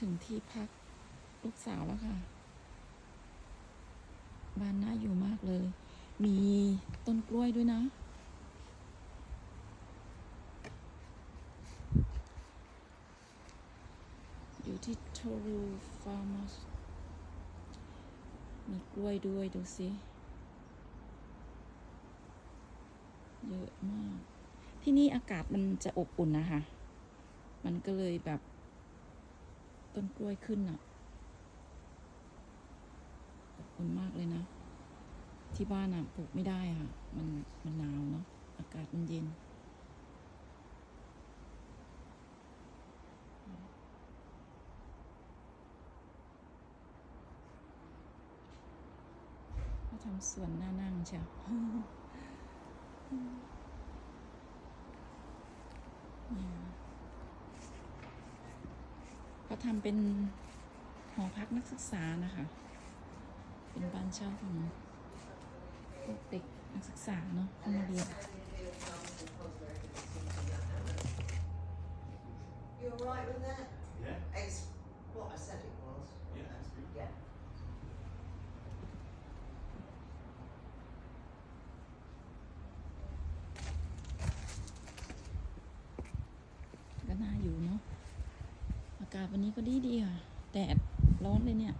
ถึงที่พักลูกสาวแล้วค่ะ บ้านน่าอยู่มากเลย มีต้นกล้วยด้วยนะ อยู่ที่โทรูฟาร์มสมีกล้วยด้วยดูสิ เยอะมาก ที่นี่อากาศมันจะอบอุ่นนะคะ มันก็เลยแบบ ต้นกล้วยขึ้นอะอบอุ่นมากเลยนะ ที่บ้านอะปลูกไม่ได้ค่ะ มันมันหนาวเนาะอากาศมันเย็นเขาทำสวนหน้านั่งเชียวเนี่ย ทำเป็นหอพักนักศึกษานะคะ เป็นบ้านเช่าของพวกเด็กนักศึกษาเนาะเข้ามาเรียน You all right with that? Yeah, ากาศวันนี้ก็ดีดีๆค่ะ แดดร้อนเลยเนี่ย